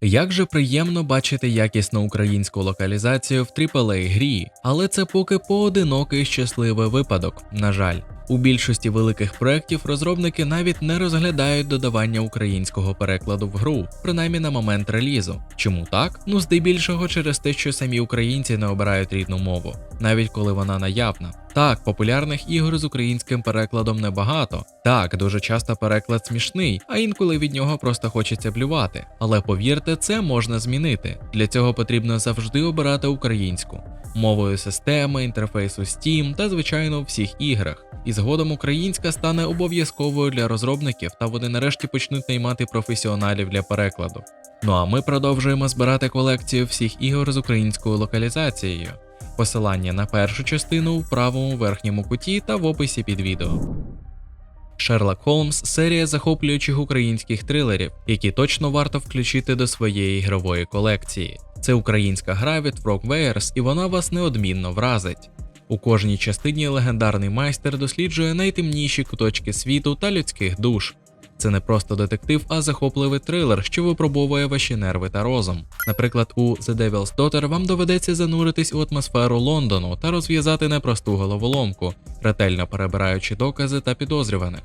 Як же приємно бачити якісну українську локалізацію в aaa грі, але це поки поодинокий щасливий випадок, на жаль. У більшості великих проєктів розробники навіть не розглядають додавання українського перекладу в гру, принаймні на момент релізу. Чому так? Ну здебільшого через те, що самі українці не обирають рідну мову, навіть коли вона наявна. Так, популярних ігор з українським перекладом небагато. Так, дуже часто переклад смішний, а інколи від нього просто хочеться блювати. Але повірте, це можна змінити. Для цього потрібно завжди обирати українську мовою системи, інтерфейсу Steam та, звичайно, всіх іграх. І згодом українська стане обов'язковою для розробників, та вони нарешті почнуть наймати професіоналів для перекладу. Ну а ми продовжуємо збирати колекцію всіх ігор з українською локалізацією. Посилання на першу частину в правому верхньому куті та в описі під відео. Шерлок Холмс серія захоплюючих українських трилерів, які точно варто включити до своєї ігрової колекції. Це українська гра від Frogwares, і вона вас неодмінно вразить. У кожній частині легендарний майстер досліджує найтемніші куточки світу та людських душ. Це не просто детектив, а захопливий трилер, що випробовує ваші нерви та розум. Наприклад, у The Devil's Daughter вам доведеться зануритись у атмосферу Лондону та розв'язати непросту головоломку, ретельно перебираючи докази та підозрюваних.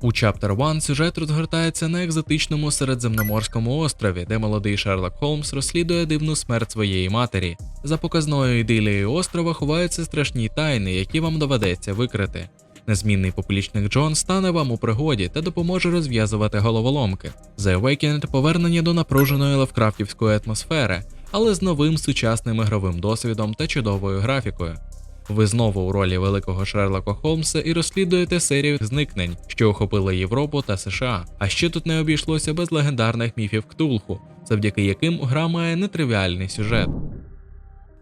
У Chapter 1 сюжет розгортається на екзотичному середземноморському острові, де молодий Шерлок Холмс розслідує дивну смерть своєї матері. За показною ідилією острова ховаються страшні тайни, які вам доведеться викрити. Незмінний поплічник Джон стане вам у пригоді та допоможе розв'язувати головоломки. The Awakened – повернення до напруженої лавкрафтівської атмосфери, але з новим сучасним ігровим досвідом та чудовою графікою. Ви знову у ролі великого Шерлока Холмса і розслідуєте серію зникнень, що охопили Європу та США. А ще тут не обійшлося без легендарних міфів Ктулху, завдяки яким гра має нетривіальний сюжет.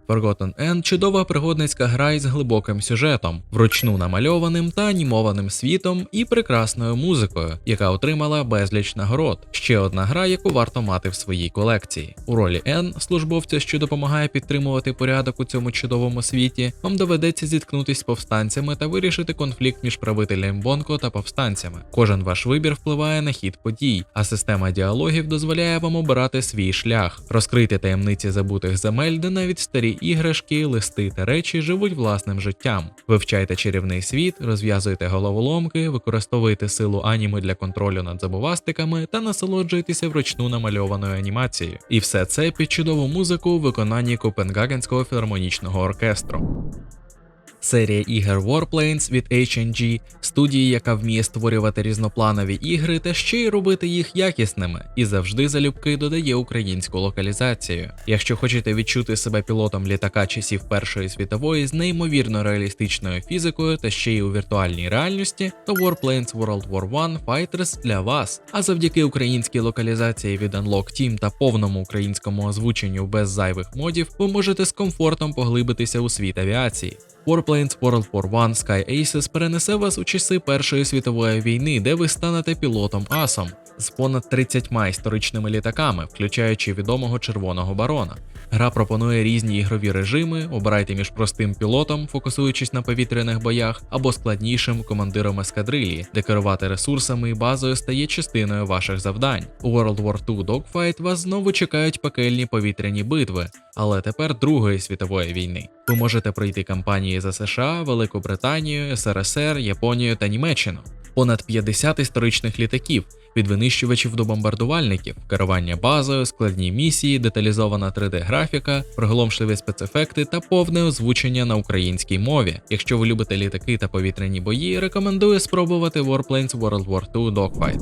Forgotten End – чудова пригодницька гра із глибоким сюжетом, вручну намальованим та анімованим світом і прекрасною музикою, яка отримала безліч нагород. Ще одна гра, яку варто мати в своїй колекції. У ролі Н, службовця, що допомагає підтримувати порядок у цьому чудовому світі, вам доведеться зіткнутися з повстанцями та вирішити конфлікт між правителем Бонко та повстанцями. Кожен ваш вибір впливає на хід подій, а система діалогів дозволяє вам обирати свій шлях, розкрити таємниці забутих земель, де навіть старі іграшки, листи та речі живуть власним життям. Вивчайте чарівний світ, розв'язуйте головоломки, використовуйте силу аніми для контролю над забувастиками та насолоджуйтеся вручну намальованою анімацією. І все це під чудову музику у виконанні Копенгагенського філармонічного оркестру. Серія ігор Warplanes від HNG, студії, яка вміє створювати різнопланові ігри та ще й робити їх якісними, і завжди залюбки додає українську локалізацію. Якщо хочете відчути себе пілотом літака часів Першої світової з неймовірно реалістичною фізикою та ще й у віртуальній реальності, то Warplanes World War I Fighters для вас. А завдяки українській локалізації від Unlock Team та повному українському озвученню без зайвих модів, ви можете з комфортом поглибитися у світ авіації. Warplanes World War One Sky Aces перенесе вас у часи Першої світової війни, де ви станете пілотом асом з понад 30 історичними літаками, включаючи відомого червоного барона. Гра пропонує різні ігрові режими, обирайте між простим пілотом, фокусуючись на повітряних боях, або складнішим командиром ескадрилії, де керувати ресурсами і базою стає частиною ваших завдань. У World War II Dogfight вас знову чекають пекельні повітряні битви, але тепер Другої світової війни. Ви можете пройти кампанії за США, Велику Британію, СРСР, Японію та Німеччину. Понад 50 історичних літаків, від винищувачів до бомбардувальників, керування базою, складні місії, деталізована 3D-графіка, приголомшливі спецефекти та повне озвучення на українській мові. Якщо ви любите літаки та повітряні бої, рекомендую спробувати Warplanes World War II Dogfight.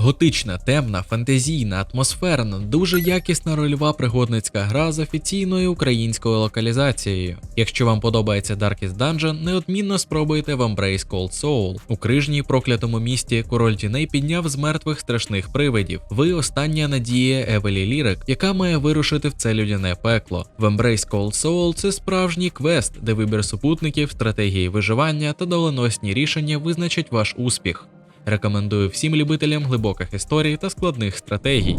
Готична, темна, фантазійна, атмосферна, дуже якісна рольова пригодницька гра з офіційною українською локалізацією. Якщо вам подобається Darkest Dungeon, неодмінно спробуйте в Embrace Cold Soul. У крижній проклятому місті король тіней підняв з мертвих страшних привидів. Ви остання надія Евелі Лірик, яка має вирушити в це людяне пекло. В Embrace Cold Soul це справжній квест, де вибір супутників, стратегії виживання та доленосні рішення визначать ваш успіх. Рекомендую всім любителям глибоких історій та складних стратегій.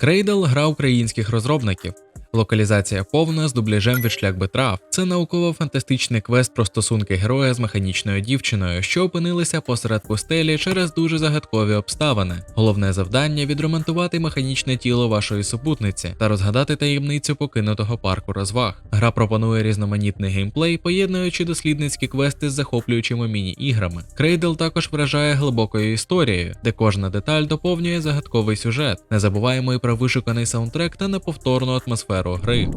Крейдл гра українських розробників. Локалізація повна з дубляжем від шлях Бетрав. Це науково-фантастичний квест про стосунки героя з механічною дівчиною, що опинилися посеред пустелі через дуже загадкові обставини. Головне завдання відремонтувати механічне тіло вашої супутниці та розгадати таємницю покинутого парку розваг. Гра пропонує різноманітний геймплей, поєднуючи дослідницькі квести з захоплюючими міні-іграми. Крейдл також вражає глибокою історією, де кожна деталь доповнює загадковий сюжет. Не забуваємо і про вишуканий саундтрек та неповторну атмосферу гри.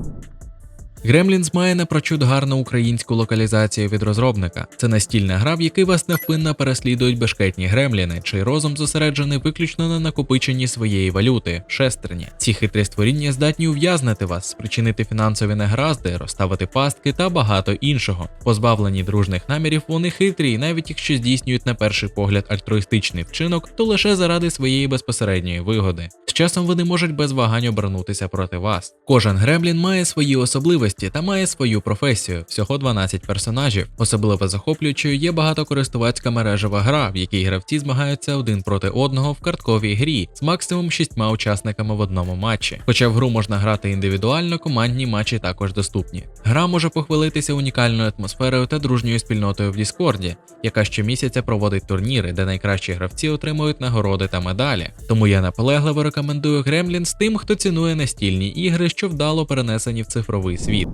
Gremlins має напрочуд гарну українську локалізацію від розробника. Це настільна гра, в якій вас невпинно переслідують бешкетні гремліни, чий розум зосереджений виключно на накопиченні своєї валюти шестерні. Ці хитрі створіння здатні ув'язнити вас, спричинити фінансові негаразди, розставити пастки та багато іншого. Позбавлені дружних намірів, вони хитрі, і навіть якщо здійснюють на перший погляд альтруїстичний вчинок, то лише заради своєї безпосередньої вигоди. Часом вони можуть без вагань обернутися проти вас. Кожен гремлін має свої особливості та має свою професію, всього 12 персонажів. Особливо захоплюючою є багатокористувацька мережева гра, в якій гравці змагаються один проти одного в картковій грі з максимум шістьма учасниками в одному матчі. Хоча в гру можна грати індивідуально, командні матчі також доступні. Гра може похвалитися унікальною атмосферою та дружньою спільнотою в Діскорді, яка щомісяця проводить турніри, де найкращі гравці отримують нагороди та медалі. Тому я наполегливо рекомендую Gremlins тим, хто цінує настільні ігри, що вдало перенесені в цифровий світ.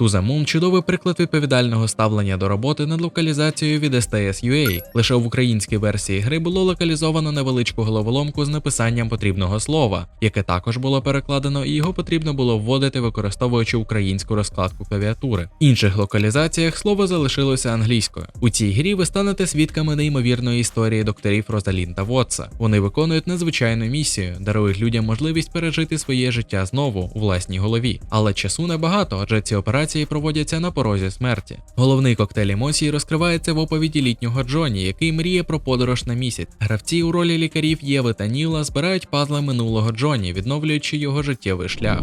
The – чудовий приклад відповідального ставлення до роботи над локалізацією від STS UA. Лише в українській версії гри було локалізовано невеличку головоломку з написанням потрібного слова, яке також було перекладено, і його потрібно було вводити, використовуючи українську розкладку клавіатури. В інших локалізаціях слово залишилося англійською. У цій грі ви станете свідками неймовірної історії докторів Розалін та Вотса. Вони виконують надзвичайну місію, дарують людям можливість пережити своє життя знову у власній голові. Але часу небагато, адже ці операції проводяться на порозі смерті. Головний коктейль емоцій розкривається в оповіді літнього Джоні, який мріє про подорож на місяць. Гравці у ролі лікарів Єви та Ніла збирають пазли минулого Джоні, відновлюючи його життєвий шлях.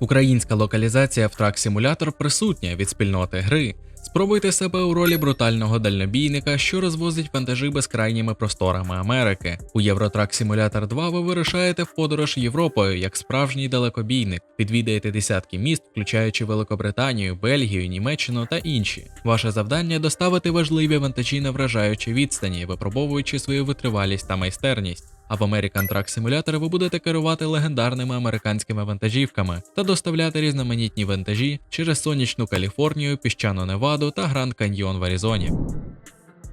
Українська локалізація в трак симулятор присутня від спільноти гри. Спробуйте себе у ролі брутального дальнобійника, що розвозить вантажі безкрайніми просторами Америки. У Євротрак Simulator 2 ви вирушаєте в подорож Європою як справжній далекобійник, відвідаєте десятки міст, включаючи Великобританію, Бельгію, Німеччину та інші. Ваше завдання доставити важливі вантажі на вражаючі відстані, випробовуючи свою витривалість та майстерність. А в American Truck Simulator ви будете керувати легендарними американськими вантажівками та доставляти різноманітні вантажі через сонячну Каліфорнію, піщану Неваду та Гранд Каньйон в Аризоні.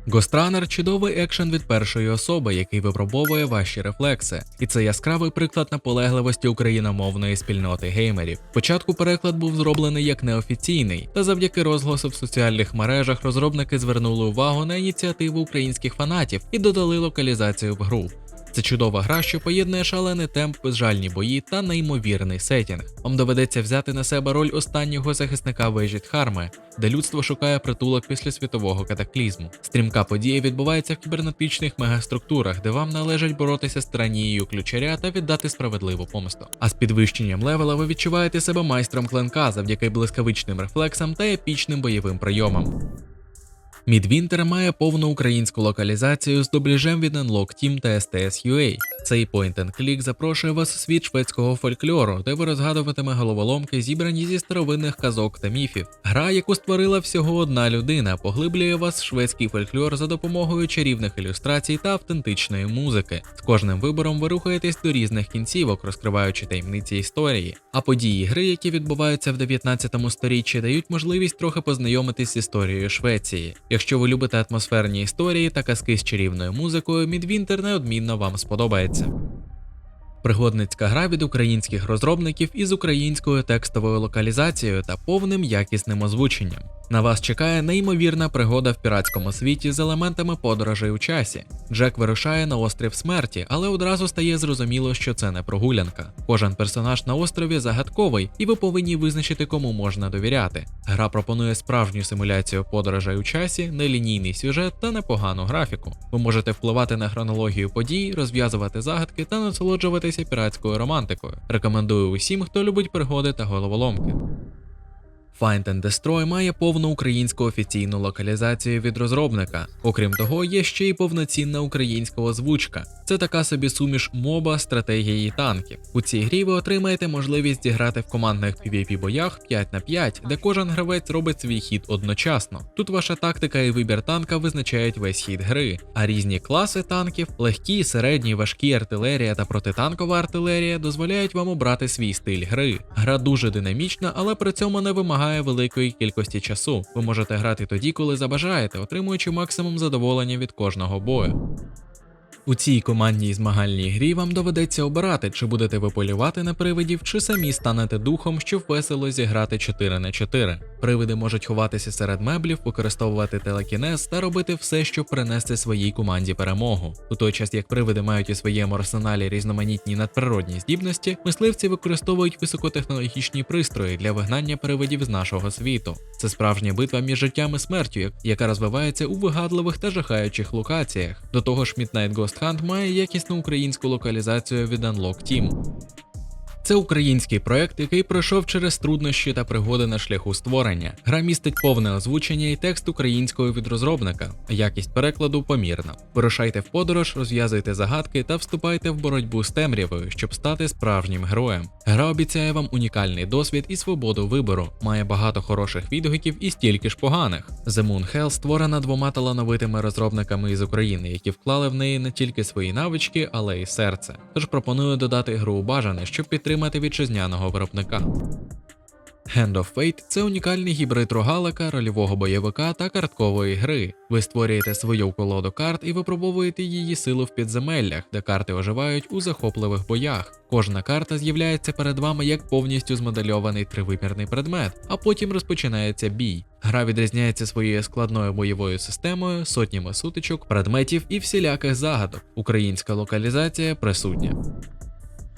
Ghost Runner – чудовий екшен від першої особи, який випробовує ваші рефлекси, і це яскравий приклад наполегливості україномовної спільноти геймерів. Спочатку переклад був зроблений як неофіційний, та завдяки розголосу в соціальних мережах розробники звернули увагу на ініціативу українських фанатів і додали локалізацію в гру. Це чудова гра, що поєднує шалений темп, безжальні бої та неймовірний сетінг. Вам доведеться взяти на себе роль останнього захисника вежі Дхарми, де людство шукає притулок після світового катаклізму. Стрімка подія відбувається в кібернетичних мегаструктурах, де вам належить боротися з тиранією ключаря та віддати справедливу помсту. А з підвищенням левела ви відчуваєте себе майстром клинка завдяки блискавичним рефлексам та епічним бойовим прийомам. Midwinter має повну українську локалізацію з дубляжем від Unlock Team та STS UA. Цей point and click запрошує вас у світ шведського фольклору, де ви розгадуватиме головоломки, зібрані зі старовинних казок та міфів. Гра, яку створила всього одна людина, поглиблює вас в шведський фольклор за допомогою чарівних ілюстрацій та автентичної музики. З кожним вибором ви рухаєтесь до різних кінцівок, розкриваючи таємниці історії. А події гри, які відбуваються в 19 сторіччі, дають можливість трохи познайомитись з історією Швеції. Якщо ви любите атмосферні історії та казки з чарівною музикою, Мідвінтер неодмінно вам сподобається. Пригодницька гра від українських розробників із українською текстовою локалізацією та повним якісним озвученням. На вас чекає неймовірна пригода в піратському світі з елементами подорожей у часі. Джек вирушає на острів смерті, але одразу стає зрозуміло, що це не прогулянка. Кожен персонаж на острові загадковий, і ви повинні визначити, кому можна довіряти. Гра пропонує справжню симуляцію подорожей у часі, нелінійний сюжет та непогану графіку. Ви можете впливати на хронологію подій, розв'язувати загадки та насолоджуватися піратською романтикою. Рекомендую усім, хто любить пригоди та головоломки. Find and Destroy має повну українську офіційну локалізацію від розробника. Окрім того, є ще й повноцінна українська озвучка. Це така собі суміш моба, стратегії і танків. У цій грі ви отримаєте можливість зіграти в командних PvP боях 5 на 5, де кожен гравець робить свій хід одночасно. Тут ваша тактика і вибір танка визначають весь хід гри, а різні класи танків, легкі, середні, важкі артилерія та протитанкова артилерія дозволяють вам обрати свій стиль гри. Гра дуже динамічна, але при цьому не вимагає великої кількості часу. Ви можете грати тоді, коли забажаєте, отримуючи максимум задоволення від кожного бою. У цій командній змагальній грі вам доведеться обирати, чи будете ви полювати на привидів, чи самі станете духом, щоб весело зіграти 4 на 4. Привиди можуть ховатися серед меблів, використовувати телекінез та робити все, щоб принести своїй команді перемогу. У той час як привиди мають у своєму арсеналі різноманітні надприродні здібності, мисливці використовують високотехнологічні пристрої для вигнання привидів з нашого світу. Це справжня битва між життям і смертю, яка розвивається у вигадливих та жахаючих локаціях. До того ж, Midnight Ghost Hunt має якісну українську локалізацію від Unlock Team. Це український проект, який пройшов через труднощі та пригоди на шляху створення. Гра містить повне озвучення і текст українською від розробника. Якість перекладу помірна. Вирушайте в подорож, розв'язуйте загадки та вступайте в боротьбу з темрявою, щоб стати справжнім героєм. Гра обіцяє вам унікальний досвід і свободу вибору, має багато хороших відгуків і стільки ж поганих. The Moon Hell створена двома талановитими розробниками із України, які вклали в неї не тільки свої навички, але й серце. Тож пропоную додати гру у бажане, щоб підтримати вітчизняного виробника. Hand of Fate – це унікальний гібрид рогалика, рольового бойовика та карткової гри. Ви створюєте свою колоду карт і випробовуєте її силу в підземеллях, де карти оживають у захопливих боях. Кожна карта з'являється перед вами як повністю змодельований тривимірний предмет, а потім розпочинається бій. Гра відрізняється своєю складною бойовою системою, сотнями сутичок, предметів і всіляких загадок. Українська локалізація присутня.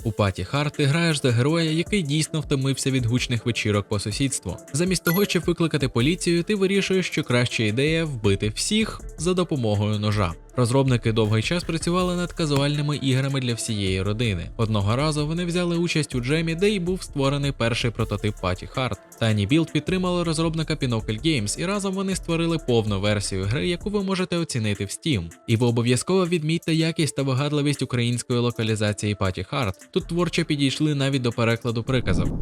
У паті Харт ти граєш за героя, який дійсно втомився від гучних вечірок по сусідству. Замість того, щоб викликати поліцію, ти вирішуєш, що краща ідея вбити всіх за допомогою ножа. Розробники довгий час працювали над казуальними іграми для всієї родини. Одного разу вони взяли участь у джемі, де й був створений перший прототип Паті Харт. Tiny Build підтримали розробника Pinochle Games, і разом вони створили повну версію гри, яку ви можете оцінити в Steam. І ви обов'язково відмітьте якість та вигадливість української локалізації Паті Харт. Тут творчо підійшли навіть до перекладу приказів.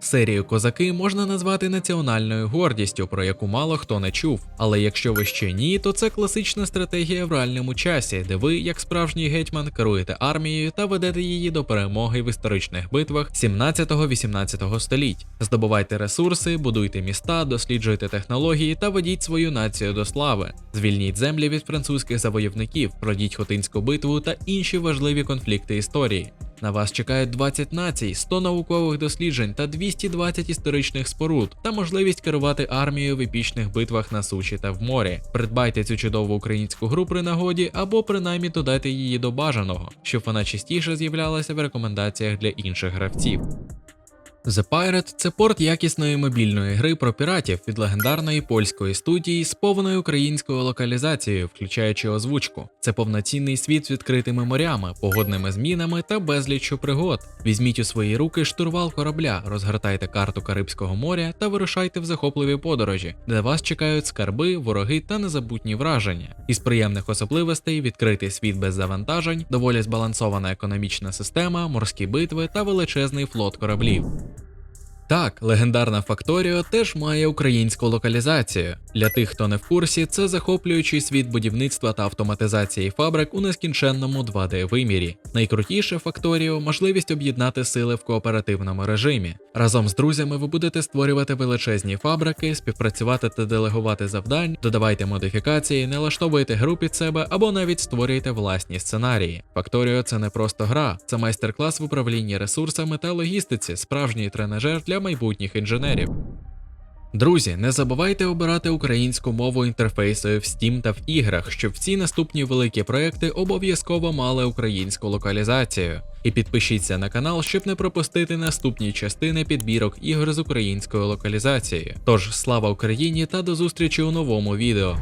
Серію козаки можна назвати національною гордістю, про яку мало хто не чув. Але якщо ви ще ні, то це класична стратегія в реальному часі, де ви, як справжній гетьман, керуєте армією та ведете її до перемоги в історичних битвах 17-18 століть. Здобувайте ресурси, будуйте міста, досліджуйте технології та ведіть свою націю до слави. Звільніть землі від французьких завойовників, пройдіть Хотинську битву та інші важливі конфлікти історії. На вас чекають 20 націй, 100 наукових досліджень та 220 історичних споруд та можливість керувати армією в епічних битвах на суші та в морі. Придбайте цю чудову українську гру при нагоді або принаймні додайте її до бажаного, щоб вона частіше з'являлася в рекомендаціях для інших гравців. The Pirate – це порт якісної мобільної гри про піратів від легендарної польської студії з повною українською локалізацією, включаючи озвучку. Це повноцінний світ з відкритими морями, погодними змінами та безліччю пригод. Візьміть у свої руки штурвал корабля, розгортайте карту Карибського моря та вирушайте в захопливі подорожі, де вас чекають скарби, вороги та незабутні враження. Із приємних особливостей відкритий світ без завантажень, доволі збалансована економічна система, морські битви та величезний флот кораблів. Так, легендарна Факторіо теж має українську локалізацію. Для тих, хто не в курсі, це захоплюючий світ будівництва та автоматизації фабрик у нескінченному 2D-вимірі. Найкрутіше Факторіо можливість об'єднати сили в кооперативному режимі. Разом з друзями ви будете створювати величезні фабрики, співпрацювати та делегувати завдань, додавайте модифікації, налаштовуйте гру під себе або навіть створюйте власні сценарії. Факторіо це не просто гра, це майстер-клас в управлінні ресурсами та логістиці, справжній тренажер для майбутніх інженерів. Друзі, не забувайте обирати українську мову інтерфейсою в Steam та в іграх, щоб всі наступні великі проекти обов'язково мали українську локалізацію. І підпишіться на канал, щоб не пропустити наступні частини підбірок ігор з українською локалізацією. Тож слава Україні та до зустрічі у новому відео.